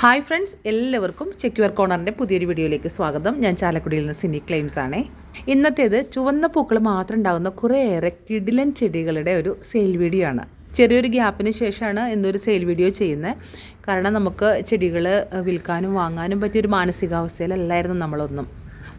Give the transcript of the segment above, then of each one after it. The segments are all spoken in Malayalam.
ഹായ് ഫ്രണ്ട്സ് എല്ലാവർക്കും സെക്യൂർ കോർണറിന്റെ പുതിയൊരു വീഡിയോയിലേക്ക് സ്വാഗതം. ഞാൻ ചാലക്കുടിയിൽ നിന്ന് സിനി ക്ലെയിംസ് ആണേ. ഇന്നത്തേത് ചുവന്ന പൂക്കൾ മാത്രം ഉണ്ടാകുന്ന കുറേയേറെ കിടിലൻ ചെടികളുടെ ഒരു സെയിൽ വീഡിയോ ആണ്. ചെറിയൊരു ഗ്യാപ്പിന് ശേഷമാണ് ഇന്നൊരു സെയിൽ വീഡിയോ ചെയ്യുന്നത് കാരണം നമുക്ക് ചെടികൾ വിൽക്കാനും വാങ്ങാനും പറ്റിയൊരു മാനസികാവസ്ഥയിലല്ലായിരുന്നു നമ്മളൊന്നും.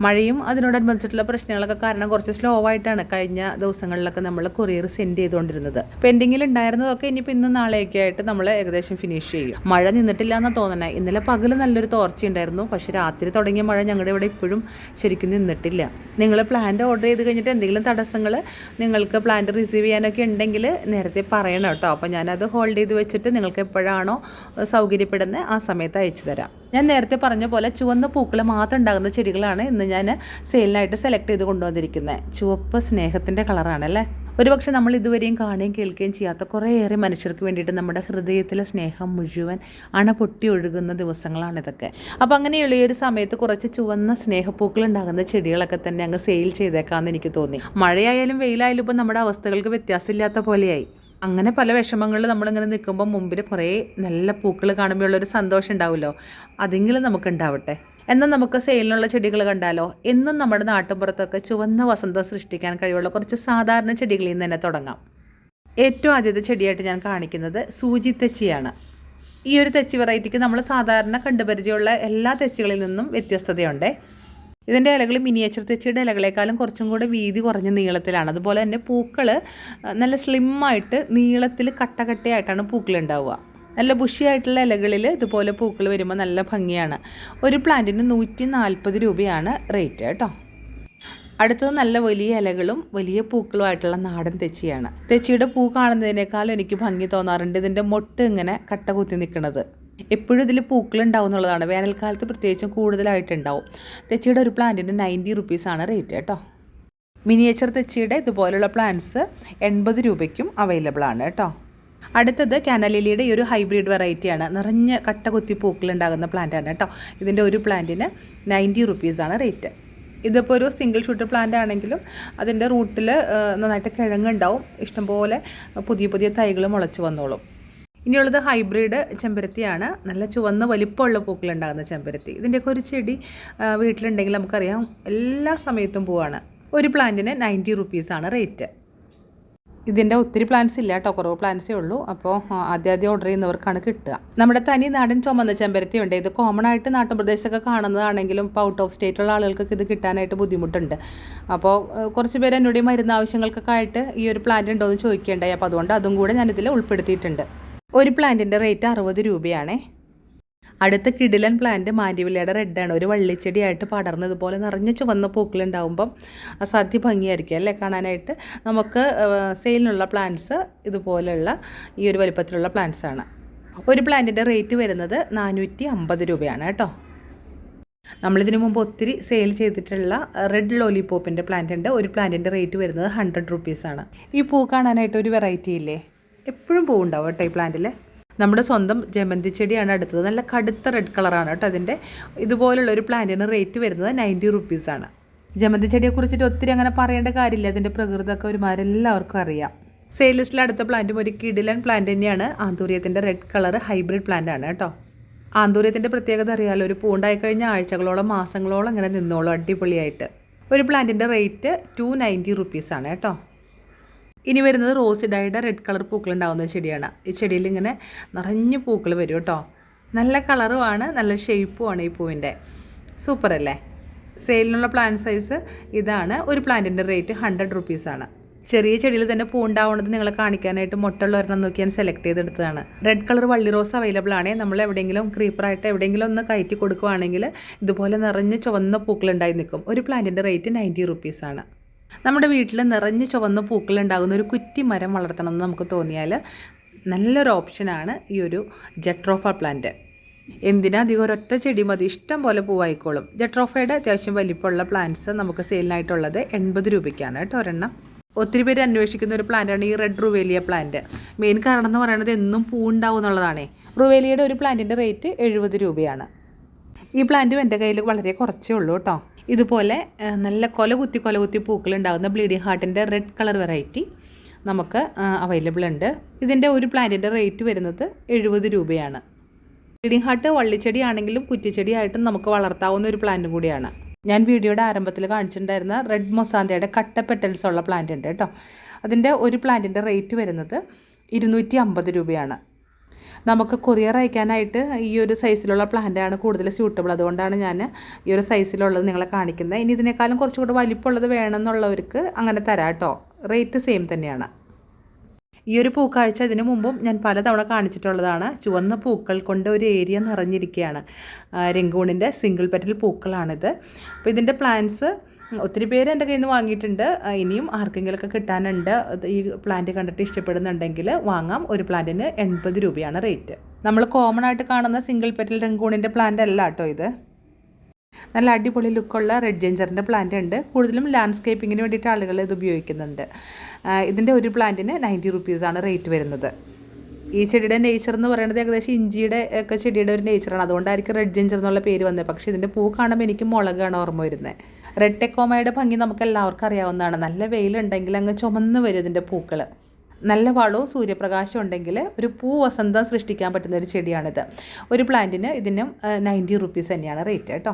മഴയും അതിനോടനുബന്ധിച്ചിട്ടുള്ള പ്രശ്നങ്ങളൊക്കെ കാരണം കുറച്ച് സ്ലോ ആയിട്ടാണ് കഴിഞ്ഞ ദിവസങ്ങളിലൊക്കെ നമ്മൾ കൊറിയർ സെൻഡ് ചെയ്തുകൊണ്ടിരുന്നത്. പെൻഡിങ്ങിൽ ഉണ്ടായിരുന്നതൊക്കെ ഇനിയിപ്പോൾ ഇന്ന് നാളെയൊക്കെ ആയിട്ട് നമ്മൾ ഏകദേശം ഫിനിഷ് ചെയ്യും. മഴ നിന്നിട്ടില്ല എന്നാണ് തോന്നണേ. ഇന്നലെ പകൽ നല്ലൊരു തോർച്ച ഉണ്ടായിരുന്നു. പക്ഷേ രാത്രി തുടങ്ങിയ മഴ ഞങ്ങളുടെ ഇവിടെ ഇപ്പോഴും ശരിക്കും നിന്നിട്ടില്ല. നിങ്ങൾ പ്ലാന്റ് ഓർഡർ ചെയ്ത് കഴിഞ്ഞിട്ട് എന്തെങ്കിലും തടസ്സങ്ങൾ നിങ്ങൾക്ക് പ്ലാന്റ് റിസീവ് ചെയ്യാനൊക്കെ ഉണ്ടെങ്കിൽ നേരത്തെ പറയണം കേട്ടോ. അപ്പോൾ ഞാനത് ഹോൾഡ് ചെയ്ത് വെച്ചിട്ട് നിങ്ങൾക്ക് എപ്പോഴാണോ സൗകര്യപ്പെടുന്നത് ആ സമയത്ത് അയച്ചു തരാം. ഞാൻ നേരത്തെ പറഞ്ഞ പോലെ ചുവന്ന പൂക്കൾ മാത്രം ഉണ്ടാകുന്ന ചെടികളാണ് ഇന്ന് ഞാൻ സെയിലിനായിട്ട് സെലക്ട് ചെയ്ത് കൊണ്ടുവന്നിരിക്കുന്നത് ചുവപ്പ് സ്നേഹത്തിന്റെ കളറാണ് അല്ലേ? ഒരുപക്ഷെ നമ്മൾ ഇതുവരെയും കാണുകയും കേൾക്കുകയും ചെയ്യാത്ത കുറേയേറെ മനുഷ്യർക്ക് വേണ്ടിയിട്ട് നമ്മുടെ ഹൃദയത്തിലെ സ്നേഹം മുഴുവൻ അണ പൊട്ടി ഒഴുകുന്ന ദിവസങ്ങളാണ് ഇതൊക്കെ. അപ്പോൾ അങ്ങനെയുള്ള ഒരു സമയത്ത് കുറച്ച് ചുവന്ന സ്നേഹപ്പൂക്കൾ ഉണ്ടാകുന്ന ചെടികളൊക്കെ തന്നെ അങ്ങ് സെയിൽ ചെയ്തേക്കാമെന്ന് എനിക്ക് തോന്നി. മഴയായാലും വെയിലായാലും ഇപ്പോൾ നമ്മുടെ അവസ്ഥകൾക്ക് വ്യത്യാസമില്ലാത്ത പോലെയായി. അങ്ങനെ പല വിഷമങ്ങളിൽ നമ്മളിങ്ങനെ നിൽക്കുമ്പോൾ മുമ്പിൽ കുറേ നല്ല പൂക്കൾ കാണുമ്പോൾ ഉള്ളൊരു സന്തോഷം ഉണ്ടാവുമല്ലോ. അതെങ്കിലും നമുക്ക് ഉണ്ടാവട്ടെ എന്നാൽ നമുക്ക് സെയിലിനുള്ള ചെടികൾ കണ്ടാലോ? എന്നും നമ്മുടെ നാട്ടുപുറത്തൊക്കെ ചുവന്ന വസന്തം സൃഷ്ടിക്കാൻ കഴിവുള്ള കുറച്ച് സാധാരണ ചെടികളിൽ നിന്ന് തന്നെ തുടങ്ങാം. ഏറ്റവും ആദ്യത്തെ ചെടിയായിട്ട് ഞാൻ കാണിക്കുന്നത് സൂചി തെച്ചിയാണ്. ഈ ഒരു തെച്ചി വെറൈറ്റിക്ക് നമ്മൾ സാധാരണ കണ്ടുപരിചയമുള്ള എല്ലാ തെച്ചികളിൽ നിന്നും വ്യത്യസ്തതയുണ്ടേ. ഇതിന്റെ ഇലകൾ മിനിയേച്ചർ തെച്ചിയുടെ ഇലകളെക്കാളും കുറച്ചും കൂടെ വീതി കുറഞ്ഞ നീളത്തിലാണ്. അതുപോലെ തന്നെ പൂക്കൾ നല്ല സ്ലിമ്മായിട്ട് നീളത്തിൽ കട്ടകട്ടയായിട്ടാണ് പൂക്കൾ ഉണ്ടാവുക നല്ല ബുഷിയായിട്ടുള്ള ഇലകളിൽ ഇതുപോലെ പൂക്കൾ വരുമ്പോൾ നല്ല ഭംഗിയാണ്. ഒരു പ്ലാന്റിന് നൂറ്റി നാൽപ്പത് രൂപയാണ് റേറ്റ് കേട്ടോ. അടുത്തത് നല്ല വലിയ ഇലകളും വലിയ പൂക്കളുമായിട്ടുള്ള നാടൻ തെച്ചിയാണ്. തെച്ചിയുടെ പൂ കാണുന്നതിനേക്കാളും എനിക്ക് ഭംഗി തോന്നാറുണ്ട് ഇതിന്റെ മൊട്ട് ഇങ്ങനെ കട്ട കുത്തി നിൽക്കുന്നത്. എപ്പോഴും ഇതിൽ പൂക്കൾ ഉണ്ടാവും എന്നുള്ളതാണ്. വേനൽക്കാലത്ത് പ്രത്യേകിച്ചും കൂടുതലായിട്ടുണ്ടാവും. തെച്ചിയുടെ ഒരു പ്ലാന്റിന് നയന്റി റുപ്പീസാണ് റേറ്റ് കേട്ടോ. മിനിയേച്ചർ തെച്ചിയുടെ ഇതുപോലുള്ള പ്ലാന്റ്സ് എൺപത് രൂപയ്ക്കും അവൈലബിൾ ആണ് കേട്ടോ. അടുത്തത് കാനലിലിയുടെ ഈ ഒരു ഹൈബ്രിഡ് വെറൈറ്റിയാണ് നിറഞ്ഞ കട്ട കുത്തി പൂക്കൾ ഉണ്ടാകുന്ന പ്ലാന്റാണ് കേട്ടോ. ഇതിന്റെ ഒരു പ്ലാന്റിന് നയന്റി റുപ്പീസാണ് റേറ്റ്. ഇതിപ്പോൾ ഒരു സിംഗിൾ ഷൂട്ട് പ്ലാന്റ് ആണെങ്കിലും അതിന്റെ റൂട്ടിൽ നന്നായിട്ട് കിഴങ്ങുണ്ടാവും ഇഷ്ടംപോലെ പുതിയ പുതിയ തൈകൾ മുളച്ച് വന്നോളും. ഇനിയുള്ളത് ഹൈബ്രിഡ് ചെമ്പരത്തിയാണ്. നല്ല ചുവന്ന വലിപ്പമുള്ള പൂക്കളുണ്ടാകുന്ന ചെമ്പരത്തി. ഇതിന്റെയൊക്കെ ഒരു ചെടി വീട്ടിലുണ്ടെങ്കിൽ നമുക്കറിയാം എല്ലാ സമയത്തും പൂവാണ്. ഒരു പ്ലാന്റിന് നയന്റി റുപ്പീസാണ് റേറ്റ്. ഇതിന്റെ ഒത്തിരി പ്ലാന്റ്സ് ഇല്ല കേട്ടോ കുറവ് പ്ലാന്റ്സേ ഉള്ളൂ. അപ്പോൾ ആദ്യം ആദ്യം ഓർഡർ ചെയ്യുന്നവർക്കാണ് കിട്ടുക. നമ്മുടെ തനി നാടൻ ചുമന്ന ചെമ്പരത്തി ഉണ്ട് ഇത് കോമൺ ആയിട്ട് നാട്ടുപ്രദേശത്തൊക്കെ കാണുന്നതാണെങ്കിലും ഇപ്പോൾ ഔട്ട് ഓഫ് സ്റ്റേറ്റുള്ള ആളുകൾക്കൊക്കെ ഇത് കിട്ടാനായിട്ട് ബുദ്ധിമുട്ടുണ്ട്. അപ്പോൾ കുറച്ച് പേര് എന്നോട് മരുന്ന് ആവശ്യങ്ങൾക്കൊക്കെ ആയിട്ട് ഈ ഒരു പ്ലാന്റ് ഉണ്ടോ എന്ന് ചോദിക്കേണ്ടായി. അപ്പോൾ അതുകൊണ്ട് അതും കൂടെ ഞാനിതിൽ ഉൾപ്പെടുത്തിയിട്ടുണ്ട്. ഒരു പ്ലാന്റിന്റെ റേറ്റ് അറുപത് രൂപയാണേ. അടുത്ത കിടിലൻ പ്ലാന്റ് മാൻഡിവില്ലയുടെ റെഡാണ് ഒരു വള്ളിച്ചെടിയായിട്ട് പടർന്നതുപോലെ നിറഞ്ഞ ചുവന്ന പൂക്കളുണ്ടാകുമ്പം അസാധ്യ ഭംഗിയായിരിക്കും അല്ലേ കാണാനായിട്ട്. നമുക്ക് സെയിലിനുള്ള പ്ലാന്റ്സ് ഇതുപോലെയുള്ള ഈ ഒരു വലിപ്പത്തിലുള്ള പ്ലാന്റ്സ് ആണ്. ഒരു പ്ലാന്റിന്റെ റേറ്റ് വരുന്നത് നാനൂറ്റി അമ്പത് രൂപയാണ് കേട്ടോ. നമ്മളിതിനു മുമ്പ് ഒത്തിരി സെയിൽ ചെയ്തിട്ടുള്ള റെഡ് ലോലിപോപ്പിന്റെ പ്ലാന്റ് ഉണ്ട്. ഒരു പ്ലാന്റിന്റെ റേറ്റ് വരുന്നത് ഹൺഡ്രഡ് റുപ്പീസാണ് ഈ പൂ കാണാനായിട്ട് ഒരു വെറൈറ്റി ഇല്ലേ? എപ്പോഴും പൂവുണ്ടാവും കേട്ടോ ഈ പ്ലാന്റിൽ നമ്മുടെ സ്വന്തം ജമന്തി ചെടിയാണ് അടുത്തത്. നല്ല കടുത്ത റെഡ് കളറാണ് കേട്ടോ അതിന്റെ ഇതുപോലുള്ള ഒരു പ്ലാന്റിന് റേറ്റ് വരുന്നത് നയന്റി റുപ്പീസാണ് ജമന്തി ചെടിയെ കുറിച്ചിട്ട് ഒത്തിരി അങ്ങനെ പറയേണ്ട കാര്യമില്ല. അതിന്റെ പ്രകൃതമൊക്കെ ഒരുമാതിരി എല്ലാവർക്കും അറിയാം. സെയിൽ ലിസ്റ്റിൽ അടുത്ത പ്ലാന്റും ഒരു കിഡിലൻ പ്ലാന്റ് തന്നെയാണ്. ആന്തൂര്യത്തിന്റെ റെഡ് കളർ ഹൈബ്രിഡ് പ്ലാന്റ് ആണ് കേട്ടോ. ആന്തൂര്യത്തിന്റെ പ്രത്യേകത അറിയാമല്ലോ ഒരു പൂണ്ടായി കഴിഞ്ഞ ആഴ്ചകളോളം മാസങ്ങളോളം ഇങ്ങനെ നിന്നോളും അടിപൊളിയായിട്ട്. ഒരു പ്ലാന്റിന്റെ റേറ്റ് ടു നയന്റി റുപ്പീസാണ് കേട്ടോ. ഇനി വരുന്നത് റോസ് ഡൈയുടെ റെഡ് കളർ പൂക്കൾ ഉണ്ടാകുന്ന ചെടിയാണ്. ഈ ചെടിയിൽ ഇങ്ങനെ നിറഞ്ഞ് പൂക്കൾ വരും കേട്ടോ. നല്ല കളറുമാണ് നല്ല ഷേപ്പുമാണ് ഈ പൂവിന്റെ. സൂപ്പർ അല്ലേ? സെയിലിനുള്ള പ്ലാന്റ് സൈസ് ഇതാണ്. ഒരു പ്ലാന്റിന്റെ റേറ്റ് ഹൺഡ്രഡ് റുപ്പീസാണ് ചെറിയ ചെടിയിൽ തന്നെ പൂ ഉണ്ടാവുന്നത് നിങ്ങളെ കാണിക്കാനായിട്ട് മുട്ടുള്ള ഒരെണ്ണം നോക്കി ഞാൻ സെലക്ട് ചെയ്തെടുത്തതാണ്. റെഡ് കളർ വള്ളി റോസ് അവൈലബിൾ ആണ്. നമ്മൾ എവിടെയെങ്കിലും ക്രീപ്പറായിട്ട് എവിടെയെങ്കിലും ഒന്ന് കയറ്റി കൊടുക്കുവാണെങ്കിൽ ഇതുപോലെ നിറഞ്ഞ് ചുവന്ന പൂക്കൾ ഉണ്ടായി നിൽക്കും. ഒരു പ്ലാന്റിന്റെ റേറ്റ് നയന്റി റുപ്പീസാണ് നമ്മുടെ വീട്ടിൽ നിറഞ്ഞ് ചുവന്ന പൂക്കളുണ്ടാകുന്ന ഒരു കുറ്റി മരം വളർത്തണം എന്ന് നമുക്ക് തോന്നിയാൽ നല്ലൊരു ഓപ്ഷനാണ് ഈ ഒരു ജട്രോഫ പ്ലാന്റ്. എന്തിനാ അധികം ഒരൊറ്റ ചെടി മതി? ഇഷ്ടം പോലെ പൂവായിക്കോളും. ജട്രോഫയുടെ അത്യാവശ്യം വലിപ്പമുള്ള പ്ലാന്റ്സ് നമുക്ക് സെയിലിനായിട്ടുള്ളത് എൺപത് രൂപയ്ക്കാണ് കേട്ടോ ഒരെണ്ണം. ഒത്തിരി പേര് അന്വേഷിക്കുന്ന ഒരു പ്ലാന്റാണ് ഈ റെഡ് റുവേലിയ പ്ലാന്റ് മെയിൻ കാരണം എന്ന് പറയുന്നത് എന്നും പൂ ഉണ്ടാവും എന്നുള്ളതാണേ. റുവേലിയയുടെ ഒരു പ്ലാന്റിന്റെ റേറ്റ് എഴുപത് രൂപയാണ്. ഈ പ്ലാന്റും എന്റെ കയ്യിൽ വളരെ കുറച്ചേ ഉള്ളൂ കേട്ടോ. ഇതുപോലെ നല്ല കൊല കുത്തി കൊല കുത്തി പൂക്കൾ ഉണ്ടാകുന്ന ബ്ലീഡിങ് ഹാർട്ടിന്റെ റെഡ് കളർ വെറൈറ്റി നമുക്ക് അവൈലബിൾ ഉണ്ട്. ഇതിന്റെ ഒരു പ്ലാന്റിന്റെ റേറ്റ് വരുന്നത് എഴുപത് രൂപയാണ്. ബ്ലീഡിംഗ് ഹാർട്ട് വള്ളിച്ചെടിയാണെങ്കിലും കുറ്റിച്ചെടിയായിട്ടും നമുക്ക് വളർത്താവുന്ന ഒരു പ്ലാന്റ് കൂടിയാണ്. ഞാൻ വീഡിയോയുടെ ആരംഭത്തിൽ കാണിച്ചിട്ടുണ്ടായിരുന്ന റെഡ് മൊസാന്തയുടെ കട്ട പെറ്റൽസ് ഉള്ള പ്ലാന്റ് ഉണ്ട് കേട്ടോ. അതിന്റെ ഒരു പ്ലാന്റിന്റെ റേറ്റ് വരുന്നത് ഇരുന്നൂറ്റി അമ്പത് രൂപയാണ്. നമുക്ക് കൊറിയർ അയക്കാനായിട്ട് ഈ ഒരു സൈസിലുള്ള പ്ലാന്റാണ് കൂടുതൽ സ്യൂട്ടബിൾ അതുകൊണ്ടാണ് ഞാൻ ഈ ഒരു സൈസിലുള്ളത് നിങ്ങളെ കാണിക്കുന്നത്. ഇനി ഇതിനേക്കാളും കുറച്ചുകൂടെ വലിപ്പമുള്ളത് വേണമെന്നുള്ളവർക്ക് അങ്ങനെ തരാം കേട്ടോ. റേറ്റ് സെയിം തന്നെയാണ്. ഈ ഒരു പൂക്കാഴ്ച ഇതിനു മുമ്പും ഞാൻ പലതവണ കാണിച്ചിട്ടുള്ളതാണ്. ചുവന്ന പൂക്കൾ കൊണ്ട് ഒരു ഏരിയ നിറഞ്ഞിരിക്കുകയാണ് രംഗൂണിന്റെ സിംഗിൾ പെറ്റൽ പൂക്കളാണിത്. അപ്പോൾ ഇതിന്റെ പ്ലാന്റ്സ് ഒത്തിരി പേര് എന്റെ കയ്യിൽ നിന്ന് വാങ്ങിയിട്ടുണ്ട് ഇനിയും ആർക്കെങ്കിലുമൊക്കെ കിട്ടാനുണ്ട്. ഈ പ്ലാന്റ് കണ്ടിട്ട് ഇഷ്ടപ്പെടുന്നുണ്ടെങ്കിൽ വാങ്ങാം. ഒരു പ്ലാന്റിന് എൺപത് രൂപയാണ് റേറ്റ്. നമ്മൾ കോമൺ ആയിട്ട് കാണുന്ന സിംഗിൾ പെറ്റൽ രംഗൂണിന്റെ പ്ലാന്റ് അല്ല കേട്ടോ ഇത്. നല്ല അടിപൊളി ലുക്കുള്ള റെഡ് ജെഞ്ചറിന്റെ പ്ലാന്റ് ഉണ്ട്. കൂടുതലും ലാൻഡ്സ്കേപ്പിങ്ങിന് വേണ്ടിയിട്ട് ആളുകൾ ഇത് ഉപയോഗിക്കുന്നുണ്ട്. ഇതിന്റെ ഒരു പ്ലാന്റിന് നയന്റി റുപ്പീസാണ് റേറ്റ് വരുന്നത്. ഈ ചെടിയുടെ നേച്ചർ എന്ന് പറയുന്നത് ഏകദേശം ഇഞ്ചിയുടെ ഒക്കെ ചെടിയുടെ ഒരു നേച്ചറാണ് അതുകൊണ്ടായിരിക്കും റെഡ് ജെഞ്ചർ എന്നുള്ള പേര് വന്നത്. പക്ഷേ ഇതിന്റെ പൂ കാണുമ്പോൾ എനിക്ക് മുളകാണ് ഓർമ്മ വരുന്നത്. റെഡ് ടെക്കോമയുടെ ഭംഗി നമുക്ക് എല്ലാവർക്കും അറിയാവുന്നതാണ്. നല്ല വെയിലുണ്ടെങ്കിൽ അങ്ങ് ചുമന്ന് വരും ഇതിന്റെ പൂക്കൾ നല്ല വളവും സൂര്യപ്രകാശം ഉണ്ടെങ്കിൽ ഒരു പൂ വസന്തം സൃഷ്ടിക്കാൻ പറ്റുന്ന ഒരു ചെടിയാണിത്. ഒരു പ്ലാന്റിന് ഇതിനും നയന്റി റുപ്പീസ് തന്നെയാണ് റേറ്റ് കേട്ടോ.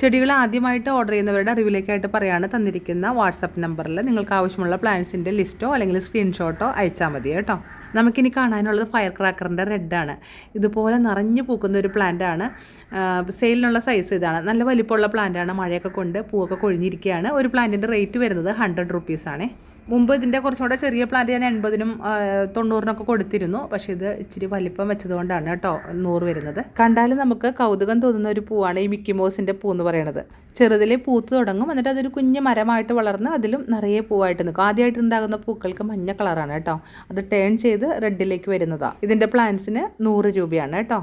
ചെടികൾ ആദ്യമായിട്ട് ഓർഡർ ചെയ്യുന്നവരുടെ അറിവിലേക്കായിട്ട് പറയാണ് തന്നിരിക്കുന്ന വാട്സപ്പ് നമ്പറിൽ നിങ്ങൾക്ക് ആവശ്യമുള്ള പ്ലാന്റ്സിന്റെ ലിസ്റ്റോ അല്ലെങ്കിൽ സ്ക്രീൻഷോട്ടോ അയച്ചാൽ മതി കേട്ടോ. നമുക്കിനി കാണാനുള്ളത് ഫയർ ക്രാക്കറിന്റെ റെഡാണ് ഇതുപോലെ നിറഞ്ഞു പൂക്കുന്ന ഒരു പ്ലാന്റാണ് സെയിലിനുള്ള സൈസ് ഇതാണ്. നല്ല വലിപ്പമുള്ള പ്ലാന്റാണ് മഴയൊക്കെ കൊണ്ട് പൂവൊക്കെ കൊഴിഞ്ഞിരിക്കുകയാണ്. ഒരു പ്ലാന്റിന്റെ റേറ്റ് വരുന്നത് ഹൺഡ്രഡ് റുപ്പീസാണേ മുമ്പ് ഇതിന്റെ കുറച്ചുകൂടെ ചെറിയ പ്ലാന്റ് ഞാൻ എൺപതിനും തൊണ്ണൂറിനൊക്കെ കൊടുത്തിരുന്നു. പക്ഷേ ഇത് ഇച്ചിരി വലിപ്പം വെച്ചതുകൊണ്ടാണ് കേട്ടോ നൂറ് വരുന്നത്. കണ്ടാലും നമുക്ക് കൗതുകം തോന്നുന്ന ഒരു പൂവാണ് ഈ മിക്കി മോസിന്റെ പൂ എന്ന് പറയുന്നത്. ചെറുതിലെ പൂത്ത് തുടങ്ങും എന്നിട്ട് അതൊരു കുഞ്ഞ് മരമായിട്ട് വളർന്ന് അതിലും നിറയെ പൂവായിട്ട് നിൽക്കും. ആദ്യമായിട്ട് ഉണ്ടാകുന്ന പൂക്കൾക്ക് മഞ്ഞ കളറാണ് കേട്ടോ. അത് ടേൺ ചെയ്ത് റെഡിലേക്ക് വരുന്നതാണ് ഇതിന്റെ പ്ലാന്റ്സിന് നൂറ് രൂപയാണ് കേട്ടോ.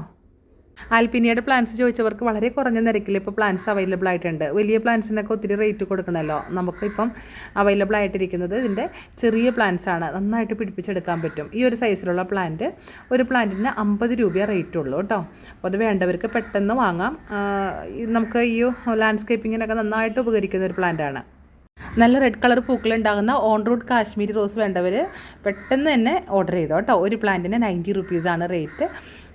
ആൽപ്പിനിയുടെ പ്ലാൻസ് ചോദിച്ചവർക്ക് വളരെ കുറഞ്ഞ നിരക്കിൽ ഇപ്പോൾ പ്ലാൻസ് അവൈലബിൾ ആയിട്ടുണ്ട്. വലിയ പ്ലാൻസിനൊക്കെ ഒത്തിരി റേറ്റ് കൊടുക്കണമല്ലോ നമുക്കിപ്പം അവൈലബിൾ ആയിട്ടിരിക്കുന്നത് ഇതിന്റെ ചെറിയ പ്ലാന്റ്സ് ആണ്. നന്നായിട്ട് പിടിപ്പിച്ചെടുക്കാൻ പറ്റും. ഈ ഒരു സൈസിലുള്ള പ്ലാന്റ് ഒരു പ്ലാന്റിന് അമ്പത് രൂപ റേറ്റ് ഉള്ളൂ കേട്ടോ. അപ്പോൾ അത് വേണ്ടവർക്ക് പെട്ടെന്ന് വാങ്ങാം. നമുക്ക് ഈ ലാൻഡ്സ്കേപ്പിങ്ങിനൊക്കെ നന്നായിട്ട് ഉപകരിക്കുന്ന ഒരു പ്ലാന്റാണ് നല്ല റെഡ് കളർ പൂക്കൾ ഉണ്ടാകുന്ന ഓൺ റൂട്ട് കാശ്മീരി റോസ് വേണ്ടവർ പെട്ടെന്ന് തന്നെ ഓർഡർ ചെയ്തോ കേട്ടോ. ഒരു പ്ലാന്റിന് നയന്റി റുപ്പീസാണ് റേറ്റ്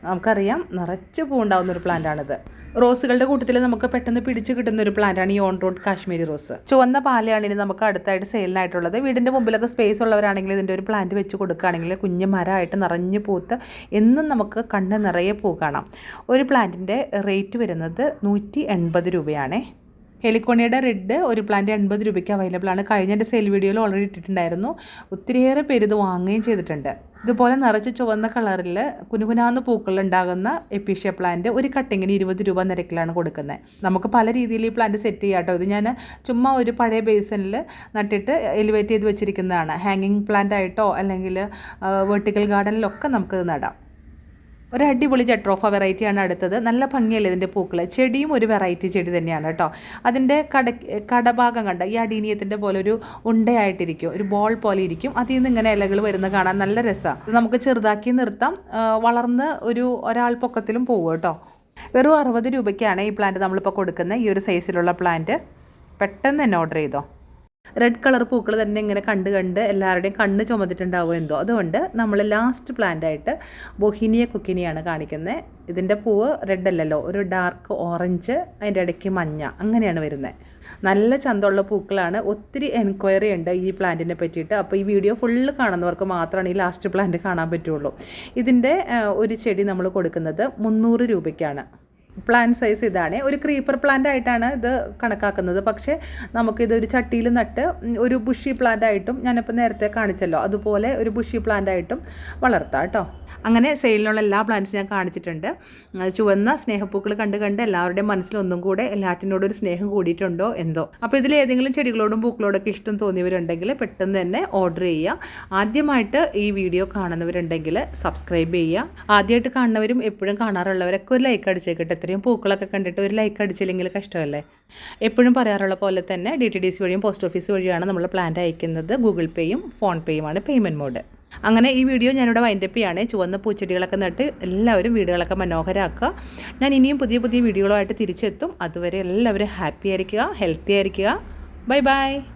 നമുക്കറിയാം നിറച്ച് പൂണ്ടാവുന്ന ഒരു പ്ലാന്റാണിത് റോസുകളുടെ കൂട്ടത്തിൽ നമുക്ക് പെട്ടെന്ന് പിടിച്ച് കിട്ടുന്ന ഒരു പ്ലാന്റാണ് ഈ ഓൺ റോഡ് കാശ്മീരി റോസ്. ചുവന്ന പാലയാണ് ഇനി നമുക്ക് അടുത്തായിട്ട് സെയിലിനായിട്ടുള്ളത് വീടിന്റെ മുമ്പിലൊക്കെ സ്പേസ് ഉള്ളവരാണെങ്കിൽ ഇതിന്റെ ഒരു പ്ലാന്റ് വെച്ച് കൊടുക്കുകയാണെങ്കിൽ കുഞ്ഞു മരമായിട്ട് നിറഞ്ഞ് പൂത്ത് എന്നും നമുക്ക് കണ്ണ് നിറയെ പൂ കാണാം. ഒരു പ്ലാന്റിന്റെ റേറ്റ് വരുന്നത് നൂറ്റി എൺപത് രൂപയാണേ. ഹെലിക്കോണിയുടെ റെഡ് ഒരു പ്ലാന്റ് എൺപത് രൂപയ്ക്ക് അവൈലബിൾ ആണ്. കഴിഞ്ഞ എന്റെ സെയിൽ വീഡിയോയിൽ ഓൾറെഡി ഇട്ടിട്ടുണ്ടായിരുന്നു. ഒത്തിരിയേറെ പേര് ഇത് വാങ്ങുകയും ചെയ്തിട്ടുണ്ട്. ഇതുപോലെ നിറച്ച് ചുവന്ന കളറിൽ കുനുകുനാന്ന് പൂക്കൾ ഉണ്ടാകുന്ന എപ്പീഷ്യ പ്ലാന്റ് ഒരു കട്ടിങ്ങിന് ഇരുപത് രൂപ നിരക്കിലാണ് കൊടുക്കുന്നത്. നമുക്ക് പല രീതിയിൽ ഈ പ്ലാന്റ് സെറ്റ് ചെയ്യാം കേട്ടോ. ഇത് ഞാൻ ചുമ്മാ ഒരു പഴയ ബേസനിൽ നട്ടിട്ട് എലിവേറ്റ് ചെയ്ത് വെച്ചിരിക്കുന്നതാണ്. ഹാങ്ങിങ് പ്ലാന്റ് ആയിട്ടോ അല്ലെങ്കിൽ വെർട്ടിക്കൽ ഗാർഡനിലൊക്കെ നമുക്കത് നടാം. ഒരു അടിപൊളി ജട്രോഫ വെറൈറ്റിയാണ് അടുത്തത്. നല്ല ഭംഗിയല്ലേ ഇതിന്റെ പൂക്കൾ ചെടിയും ഒരു വെറൈറ്റി ചെടി തന്നെയാണ് കേട്ടോ. അതിന്റെ കട കടഭാഗം കണ്ട? ഈ അടീനിയത്തിന്റെ പോലെ ഒരു ഉണ്ടയായിട്ടിരിക്കും. ഒരു ബോൾ പോലെ ഇരിക്കും. അതിൽ നിന്ന് ഇങ്ങനെ ഇലകൾ വരുന്ന കാണാൻ നല്ല രസമാണ് നമുക്ക് ചെറുതാക്കി നിർത്താം. വളർന്ന് ഒരു ഒരാൾ പൊക്കത്തിലും പോകും കേട്ടോ. വെറും അറുപത് രൂപയ്ക്കാണ് ഈ പ്ലാന്റ് നമ്മളിപ്പോൾ കൊടുക്കുന്നത് ഈ ഒരു സൈസിലുള്ള പ്ലാന്റ് പെട്ടെന്ന് തന്നെ ഓർഡർ ചെയ്തോ? റെഡ് കളർ പൂക്കൾ തന്നെ ഇങ്ങനെ കണ്ട് കണ്ട് എല്ലാവരുടെയും കണ്ണ് ചുമന്നിട്ടുണ്ടാവുമോ എന്തോ. അതുകൊണ്ട് നമ്മൾ ലാസ്റ്റ് പ്ലാന്റ് ആയിട്ട് ബൊഹിനിയ കുക്കിനിയാണ് കാണിക്കുന്നത് ഇതിന്റെ പൂവ് റെഡ് അല്ലല്ലോ. ഒരു ഡാർക്ക് ഓറഞ്ച് അതിന്റെ ഇടയ്ക്ക് മഞ്ഞ. അങ്ങനെയാണ് വരുന്നത് നല്ല ചന്തമുള്ള പൂക്കളാണ്. ഒത്തിരി എൻക്വയറി ഉണ്ട് ഈ പ്ലാന്റിനെ പറ്റിയിട്ട്. അപ്പോൾ ഈ വീഡിയോ ഫുള്ള് കാണുന്നവർക്ക് മാത്രമാണ് ഈ ലാസ്റ്റ് പ്ലാന്റ് കാണാൻ പറ്റുള്ളൂ. ഇതിന്റെ ഒരു ചെടി നമ്മൾ കൊടുക്കുന്നത് മുന്നൂറ് രൂപയ്ക്കാണ്. പ്ലാൻ സൈസ് ഇതാണ്. ഒരു ക്രീപ്പർ പ്ലാന്റ് ആയിട്ടാണ് ഇത് കണക്കാക്കുന്നത്. പക്ഷേ നമുക്കിത് ഒരു ചട്ടിയിൽ നട്ട് ഒരു ബുഷി പ്ലാന്റ് ആയിട്ടും ഞാനിപ്പോൾ നേരത്തെ കാണിച്ചല്ലോ. അതുപോലെ ഒരു ബുഷി പ്ലാന്റ് ആയിട്ടും വളർത്താം കേട്ടോ. അങ്ങനെ സെയിലിനുള്ള എല്ലാ പ്ലാന്റ്സും ഞാൻ കാണിച്ചിട്ടുണ്ട്. ചുവന്ന സ്നേഹപ്പൂക്കൾ കണ്ട് കണ്ട് എല്ലാവരുടെയും മനസ്സിലൊന്നും കൂടെ എല്ലാറ്റിനോടും ഒരു സ്നേഹം കൂടിയിട്ടുണ്ടോ എന്തോ. അപ്പോൾ ഇതിൽ ഏതെങ്കിലും ചെടികളോടും പൂക്കളോടൊക്കെ ഇഷ്ടം തോന്നിയവരുണ്ടെങ്കിൽ പെട്ടെന്ന് തന്നെ ഓർഡർ ചെയ്യുക. ആദ്യമായിട്ട് ഈ വീഡിയോ കാണുന്നവരുണ്ടെങ്കിൽ സബ്സ്ക്രൈബ് ചെയ്യുക. ആദ്യമായിട്ട് കാണുന്നവരും എപ്പോഴും കാണാറുള്ളവരൊക്കെ ഒരു ലൈക്ക് അടിച്ചേക്കട്ടെ. എത്രയും പൂക്കളൊക്കെ കണ്ടിട്ട് ഒരു ലൈക്ക് അടിച്ചില്ലെങ്കിൽ കഷ്ടമല്ലേ? എപ്പോഴും പറയാറുള്ള പോലെ തന്നെ ഡി ടി ഡി സി വഴിയും പോസ്റ്റ് ഓഫീസ് വഴിയാണ് നമ്മൾ പ്ലാന്റ് അയക്കുന്നത്. ഗൂഗിൾ പേയും ഫോൺ പേയുമാണ് പേയ്മെന്റ് മോഡ് അങ്ങനെ ഈ വീഡിയോ ഞാനിവിടെ വൈൻഡപ്പ് ചെയ്യാണ്. ചുവന്ന പൂച്ചെടികളൊക്കെ നട്ട് എല്ലാവരും വീടുകളൊക്കെ മനോഹരമാക്കുക ഞാൻ ഇനിയും പുതിയ പുതിയ വീഡിയോകളുമായിട്ട് തിരിച്ചെത്തും. അതുവരെ എല്ലാവരും ഹാപ്പി ആയിരിക്കുക ഹെൽത്തി ആയിരിക്കുക. Bye bye